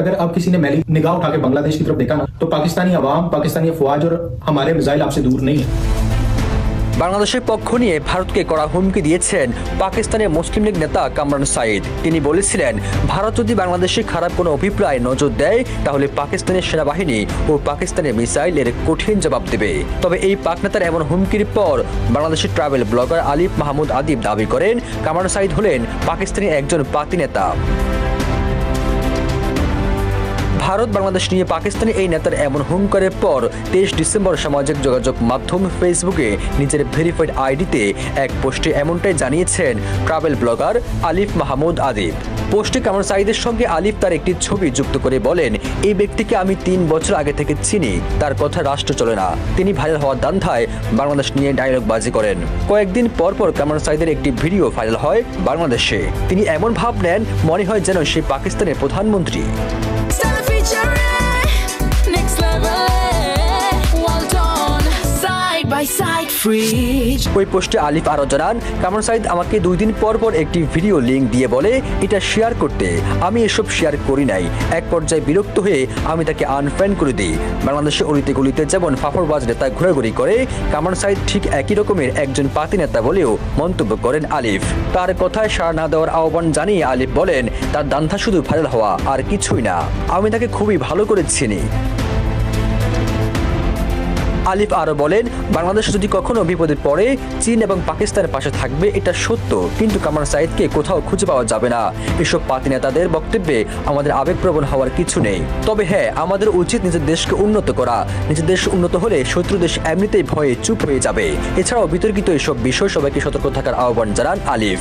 अगर अब किसी ने मैली निगाह उठा के बांग्लादेश की तरफ देखा ना तो पाकिस्तानी अवाम पाकिस्तानी अफवाज और हमारे मिसाइल आपसे दूर नहीं है বাংলাদেশের পক্ষ নিয়ে ভারতকে কড়া হুমকি দিয়েছেন পাকিস্তানের মুসলিম লীগ নেতা কামরান সাইদ তিনি বলেছিলেন ভারত যদি বাংলাদেশে খারাপ কোনো অভিপ্রায় নজর দেয় তাহলে পাকিস্তানের সেনাবাহিনী ও পাকিস্তানের মিসাইল এর কঠিন জবাব দেবে তবে এই পাক নেতার এমন হুমকির পর বাংলাদেশের ট্রাভেল ব্লগার আলিফ মাহমুদ আদিব দাবি করেন কামরান সাইদ হলেন পাকিস্তানের একজন পাতি নেতা ভারত, বাংলাদেশ নিয়ে পাকিস্তানি এই নেতার এমন হুঙ্কারের পর তেইশ ডিসেম্বর সামাজিক যোগাযোগ মাধ্যম ফেসবুকে নিজের ভেরিফাইড আইডিতে এক পোস্টে এমনটাই জানিয়েছেন ট্রাভেল ব্লগার আলিফ মাহমুদ আদিব। পোস্টে কামর সাইদের সঙ্গে আলিফ তার একটি ছবি যুক্ত করে বলেন, এই ব্যক্তিকে আমি তিন বছর আগে থেকে চিনি, তার কথা রাষ্ট্র চলে না। তিনি ভাইরাল হওয়ার দান্ধায় বাংলাদেশ নিয়ে ডায়লগ বাজি করেন। কয়েকদিন পর পর কামর সাইদের একটি ভিডিও ভাইরাল হয় বাংলাদেশে। তিনি এমন ভাব নেন, মনে হয় যেন সে পাকিস্তানের প্রধানমন্ত্রী। Cherry. By side, free. ওই পোস্টে আলিফ আরও জানান কামরুন সাইদ আমাকে দুই দিন পর পর একটি ভিডিও লিংক দিয়ে বলে এটা শেয়ার করতে। আমি এসব শেয়ার করি নাই। এক পর্যায়ে বিরক্ত হয়ে আমি তাকে আনফ্রেন্ড করে দিই। বাংলাদেশের অলিতে গলিতে যেমন ফাফরবাজ নেতা ঘোরাঘুরি করে কামরুন সাইদ ঠিক একই রকমের একজন পাতি নেতা বলেও মন্তব্য করেন আলিফ। তার কথায় সাড়া না দেওয়ার আহ্বান জানিয়ে আলিফ বলেন তার দান্ধা শুধু ভাইরাল হওয়া আর কিছুই না। আমি তাকে খুবই ভালো করে চিনি। আলিফ আরও বলেন, বাংলাদেশ যদি কখনো বিপদে পড়ে, চীন এবং পাকিস্তানের পাশে থাকবে, এটা সত্য। কিন্তু কামার সাইদকে কোথাও খুঁজে পাওয়া যাবে না। এসব পাতি নেতাদের বক্তব্যে আমাদের আবেগপ্রবণ হওয়ার কিছু নেই। তবে হ্যাঁ আমাদের উচিত নিজের দেশকে উন্নত করা। নিজের দেশ উন্নত হলে শত্রু দেশ এমনিতেই ভয়ে চুপ হয়ে যাবে। এছাড়াও বিতর্কিত এসব বিষয় সবাইকে সতর্ক থাকার আহ্বান জানান আলিফ।